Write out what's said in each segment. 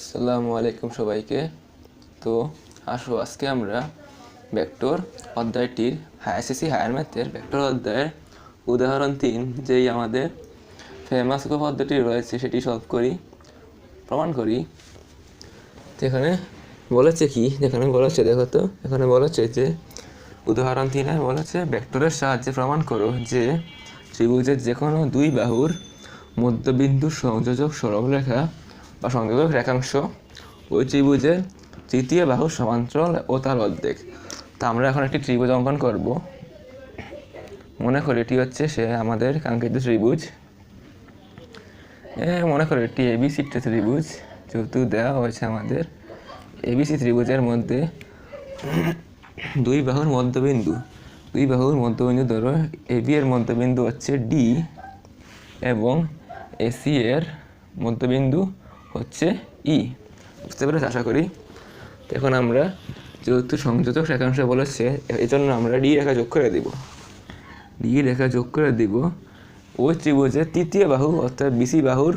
আসসালামু আলাইকুম সবাইকে। তো আসো আজকে আমরা ভেক্টর অধ্যায়টির এসএসসি হায়ার ম্যাথের ভেক্টর অধ্যায়ের উদাহরণ তিন, যেই আমাদের ফেমাস উপপাদ্যটি রয়েছে সেটি সলভ করি, প্রমাণ করি। এখানে বলেছে কি? যেখানে বলেছে, দেখো তো, এখানে বলেছে যে, উদাহরণ তিনে বলেছে ভেক্টরের সাহায্যে প্রমাণ করো যে ত্রিভুজের যে কোনো দুই বাহুর মধ্যবিন্দু সংযোজক সরলরেখা বা সংযোজক রেখাংশ ওই ত্রিভুজের তৃতীয় বাহু সমান্তরাল ও তার অর্ধেক। তা আমরা এখন একটি ত্রিভুজ অঙ্কন করব। মনে করি এটি হচ্ছে সে আমাদের কাঙ্ক্ষিত ত্রিভুজ। মনে করো এটি এবিসি ত্রিভুজ, যেহেতু দেওয়া হয়েছে আমাদের। এবিসি ত্রিভুজের মধ্যে দুই বাহুর মধ্যবিন্দু, দুই বাহুর মধ্যবিন্দু ধরো এবি এর মধ্যবিন্দু হচ্ছে ডি এবং এসি এর মধ্যবিন্দু হচ্ছে ই। বুঝতে পেরেছি আশা করি। এখন আমরা যেহেতু সংযোজক রেখাংশ বলেছে এই জন্য আমরা ডি রেখা যোগ করে দিব। ডি রেখা যোগ করে দিব ওই ত্রিভুজের তৃতীয় বাহু, অর্থাৎ বিসি বাহুর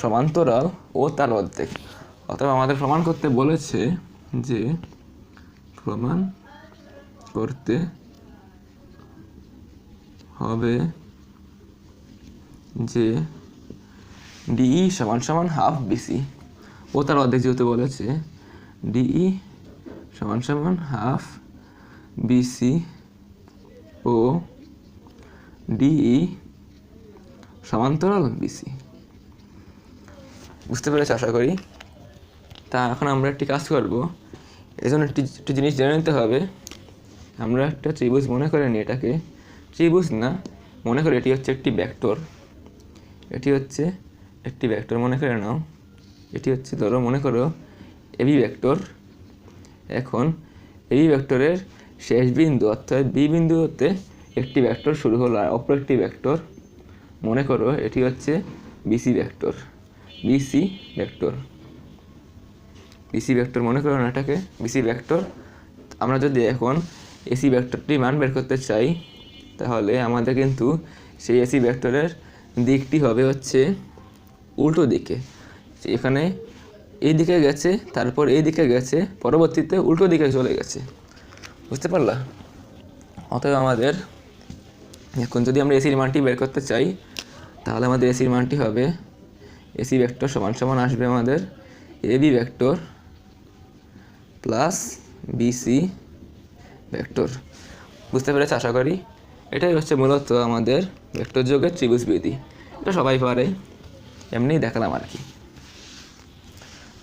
সমান্তরাল ও তার অর্ধেক। অথবা আমাদের প্রমাণ করতে বলেছে যে প্রমাণ করতে হবে যে ডিই সমান সমান হাফ বিসি ও তার অর্ধেক যেহেতু বলেছে ডিই সমান সমান হাফ বিসি ও ডিই সমান্তরাল বিসি বুঝতে পেরেছি আশা করি? তা এখন আমরা একটি কাজ করব। এজন্য একটি একটি জিনিস জেনে নিতে হবে। আমরা একটা ত্রিভুজ মনে করে নিই এটাকে। ত্রিভুজ না, মনে করি এটি হচ্ছে একটি ব্যাক্টর এটি হচ্ছে একটি ভেক্টর মনে করে নাও। এটি হচ্ছে ধরো, মনে করো এবি ভেক্টর এখন এই ভেক্টরের শেষ বিন্দু অর্থাৎ বি বিন্দু হতে একটি ভেক্টর শুরু হলো আর অপর একটি ভেক্টর মনে করো, এটি হচ্ছে BC vector BC vector BC vector মনে করো এটাকে? বিসি ভেক্টর আমরা যদি এখন এসি ভেক্টরটি মান বের করতে চাই, তাহলে আমাদের কিন্তু সেই এসি ভেক্টরের দিকটি হবে হচ্ছে উল্টো দিকে। এখানে এই দিকে গেছে, তারপর এই দিকে গেছে, পরবর্তীতে উল্টো দিকে চলে গেছে। বুঝতে পারলা? অতএব আমাদের এখন যদি আমরা এসির মানটি বের করতে চাই, তাহলে আমাদের এসির মানটি হবে এসি ভেক্টর সমান সমান আসবে আমাদের A B vector plus BC vector. বুঝতে পেরেছি? আশা করি এটাই হচ্ছে মূলত আমাদের ভেক্টর যোগের ত্রিভুজ বিধি। এটা সবাই পারে। এমনিই দেখালাম আর কি।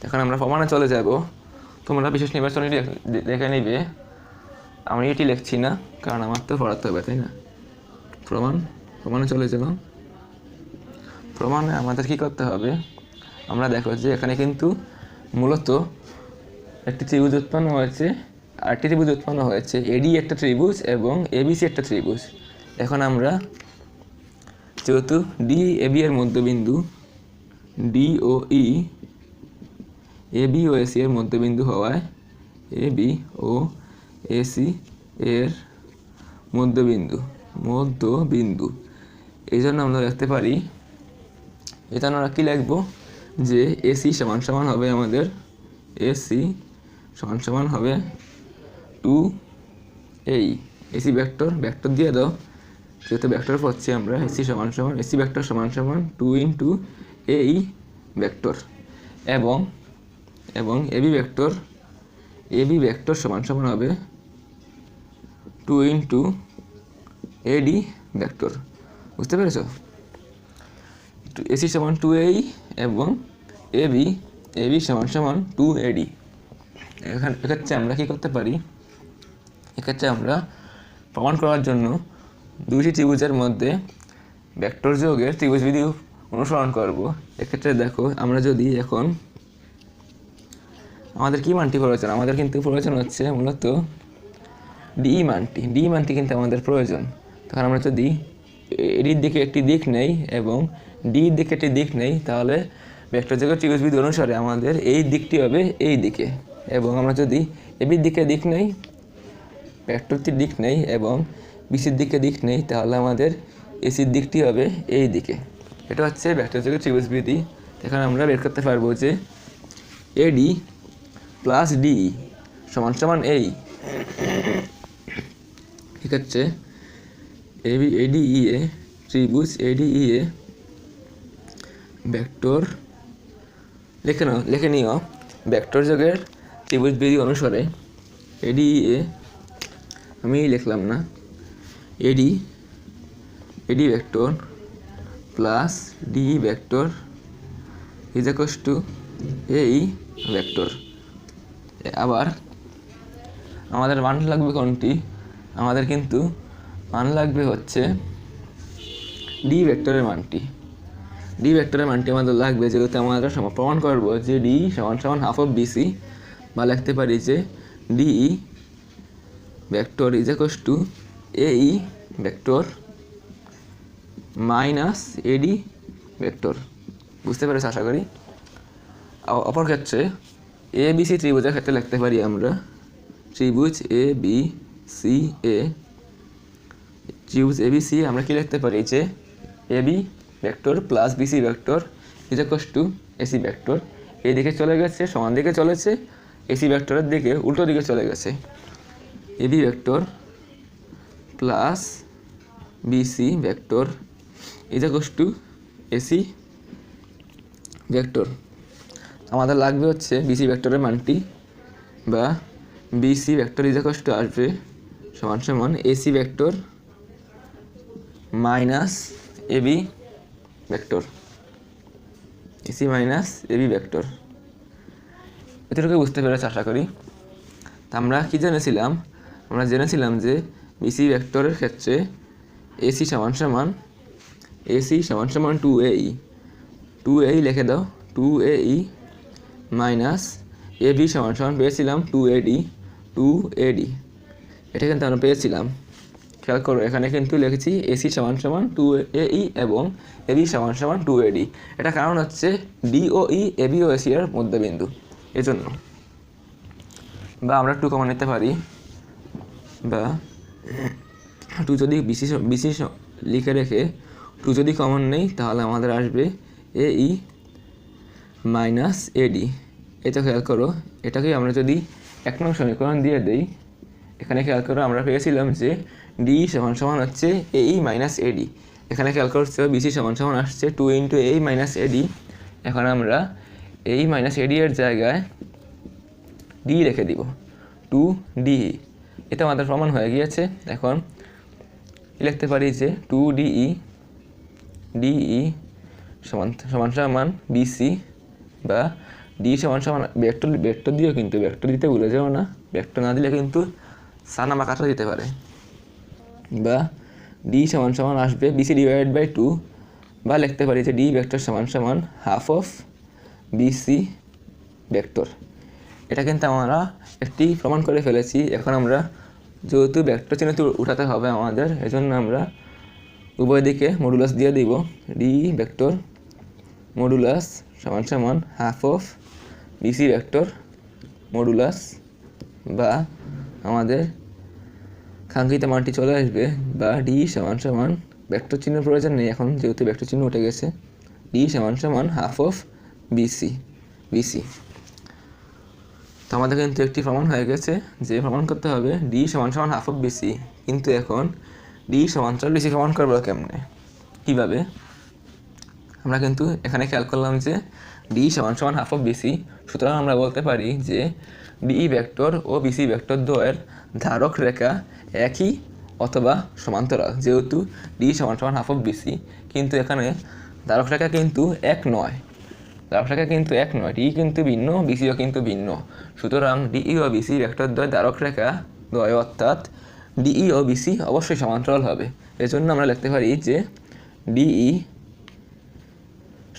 এখন আমরা প্রমাণে চলে যাব। তোমরা বিশেষ নির্বাচনী দেখ- নিবে। আমি এটি লিখছি না, কারণ আমার তো পড়াতে হবে, তাই না? প্রমাণ, প্রমাণে চলে যালাম প্রমাণে আমাদের কি করতে হবে? আমরা দেখো যে এখানে কিন্তু মূলত একটি ত্রিভুজ উৎপন্ন হয়েছে আরেকটি ত্রিভুজ উৎপন্ন হয়েছে। এডি একটা ত্রিভুজ এবং এবিসি একটা ত্রিভুজ। এখন আমরা যেহেতু ডি এবি এর মধ্যবিন্দু ডি ও ই এবি ও এসি এর মধ্যবিন্দু হওয়ায় এবি ও এসি এর মধ্যবিন্দু মধ্যবিন্দু। এই জন্য আমরা লিখতে পারি, এটা আমরা কী লিখব? যে এসি সমান সমান হবে আমাদের এসি সমান সমান হবে টু এই এসি ভেক্টর ভেক্টর দিয়ে দাও। যেহেতু ভেক্টর পাচ্ছি আমরা এসি সমান সমান এসি ভেক্টর সমান সমান টু ইন্টু এই ভেক্টর এবং এবং এবি ভেক্টর এবি ভেক্টর সমান সমান হবে টু ইন্টু এডি ভেক্টর। বুঝতে পেরেছ? এসি সমান টু এই এবং এবি এবি সমান সমান টু এডি এখানে, এক্ষেত্রে আমরা কী করতে পারি? এক্ষেত্রে আমরা প্রমাণ করার জন্য দুইটি ত্রিভুজের মধ্যে ভেক্টর যোগের ত্রিভুজ বিধি অনুসরণ করব। এক্ষেত্রে দেখো, আমরা যদি এখন আমাদের কি মানটি প্রয়োজন? আমাদের কিন্তু প্রয়োজন হচ্ছে মূলত ডি মানটি। ডি মানটি কিন্তু আমাদের প্রয়োজন। তখন আমরা যদি এডির দিকে একটি দিক নেই এবং ডির দিকে একটি দিক নেই, তাহলে ভেক্টর যোগের ত্রিভুজ অনুসারে আমাদের এই দিকটি হবে এই দিকে। এবং আমরা যদি এবির দিকে দিক নেই ভেক্টরটির দিক নেই এবং বিসির দিকে দিক নেই, তাহলে আমাদের এসির দিকটি হবে এই দিকে। এটা হচ্ছে ভেক্টর যোগের ত্রিভুজ বিধি এখানে আমরা বের করতে পারব যে এডি প্লাস ডি সমান সমান এই ঠিক আছে। এবি এডি এ ত্রিভুজ এডি এ ভেক্টর লিখে নাও, লিখে নিও। ভেক্টর যোগের ত্রিভুজ বিধি অনুসারে এডি এ আমি লিখলাম না। AD AD vector plus D vector is equals to এই ভেক্টর। আবার আমাদের মান লাগবে কোনটি? আমাদের কিন্তু মান লাগবে হচ্ছে ডি ভেক্টরের মানটি। ডি ভেক্টরের মানটি আমাদের লাগবে যেহেতু আমরা প্রমাণ করব যে ডি সমান সমান হাফ অফ বিসি বা লিখতে পারি যে D vector is equals to এই ভেক্টর মাইনাস এডি ভেক্টর। বুঝতে পেরেছ আশা করি? অপর ক্ষেত্রে এ বি সি ত্রিভুজের ক্ষেত্রে লিখতে পারি আমরা ত্রিভুজ এ বি সি এ ত্রিভুজ এ বি সি আমরা কি লিখতে পারি? যে A B vector plus BC vector is equals to AC vector. এই দিকে চলে গেছে, সমান দিকে চলেছে এসি ভেক্টরের দিকে, উল্টো দিকে চলে গেছে। A B vector plus BC vector is equals to AC vector আমাদের লাগবে হচ্ছে বিসি ভেক্টরের মানটি বা BC vector is equals to আসবে সমান সমান AC vector minus AB vector AC minus AB vector এতটুকু বুঝতে পেরেছ আশা করি। তা আমরা কী জেনেছিলাম? আমরা জেনেছিলাম যে বিসি ভেক্টরের ক্ষেত্রে এসি সমান সমান এসি সমান সমান টু এই টু এই লিখে দাও। টু এই মাইনাস এ বি সমান সমান পেয়েছিলাম টু এডি টু এডি এটা কিন্তু আমরা পেয়েছিলাম। খেয়াল করো, এখানে কিন্তু লিখেছি এসি সমান সমান টু এই এবং এবি সমান সমান টু এডি এটা কারণ হচ্ছে ডি ও ই এবি ও এসি এর মধ্যবিন্দু। এজন্য। বা আমরা টু কমন নিতে পারি। বা টু যদি বিসি বিসি লিখে রেখে টু যদি কমন নেই, তাহলে আমাদের আসবে এ ই মাইনাস এডি এটা খেয়াল করো, এটাকে আমরা যদি এক নং সমীকরণ দিয়ে দেই, এখানে খেয়াল করো আমরা পেয়েছিলাম যে ডি সমান সমান হচ্ছে এই মাইনাস এডি এখানে খেয়াল করছে বিসি সমান সমান আসছে টু ইন্টু এই মাইনাস এডি এখন আমরা এই মাইনাস এডি এর জায়গায় ডি রেখে দিব টু ডি এটা আমাদের প্রমাণ হয়ে গিয়েছে। এখন লিখতে পারি যে টু ডিই ডিই সমান সমান সমান বিসি বা ডি সমান সমান ভেক্টর ভেক্টর দিয়েও কিন্তু ভেক্টর দিতে ভুলে যাও না ভেক্টর না দিলে কিন্তু সানা বা কাটা দিতে পারে। বা ডি সমান সমান আসবে বিসি ডিভাইডেড বাই টু বা লিখতে পারি যে ডি ভেক্টর সমান সমান হাফ অফ বিসি ভেক্টর এটা কিন্তু আমরা একটি প্রমাণ করে ফেলেছি। এখন আমরা যেহেতু ভেক্টর চিহ্ন উঠাতে হবে আমাদের, এজন্য আমরা উভয় দিকে মডুলাস দিয়ে দিব। ডি ভেক্টর মডুলাস সমান সমান half of BC vector modulus বা আমাদের কাঙ্ক্ষিত মানটি চলে আসবে বা ডি সমান সমান ভেক্টর চিহ্নের প্রয়োজন নেই। এখন যেহেতু ভেক্টর চিহ্ন উঠে গেছে ডি সমান সমান হাফ অফ বিসি বিসি তো আমাদের কিন্তু একটি প্রমাণ হয়ে গেছে যে প্রমাণ করতে হবে ডি সমান সমান হাফ অফ বিসি কিন্তু এখন ডি সমান্তরাল বিসি প্রমাণ করব কেমনে? কীভাবে? আমরা কিন্তু এখানে খেয়াল করলাম যে ডি সমান সমান হাফ অফ বিসি সুতরাং আমরা বলতে পারি যে ডি ভেক্টর ও বিসি ভেক্টর দ্বয়ের ধারক রেখা একই অথবা সমান্তরাল, যেহেতু ডি সমান সমান হাফ অফ বিসি কিন্তু এখানে ধারক রেখা কিন্তু এক নয়। ধারক রেখা কিন্তু এক নয় ডি কিন্তু ভিন্ন বিসিও কিন্তু ভিন্ন। সুতরাং ডিই ও বিসি ভেক্টর দ্বয় ধারক রেখা দ্বয় অর্থাৎ ডিই ও বিসি অবশ্যই সমান্তরাল হবে। এজন্য আমরা লিখতে পারি যে ডিই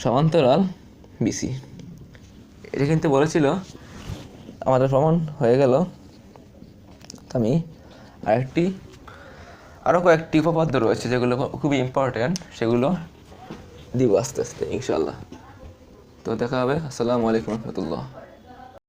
সমান্তরাল বিসি এটা কিন্তু বলেছিল, আমাদের প্রমাণ হয়ে গেল। আমি আরেকটি আরও কয়েকটি উপপাদ্য রয়েছে যেগুলো খুবই ইম্পর্ট্যান্ট সেগুলো দিব আস্তে আস্তে ইনশাল্লাহ তো দেখা হবে। আসসালামু আলাইকুম রহমতুল্লাহ।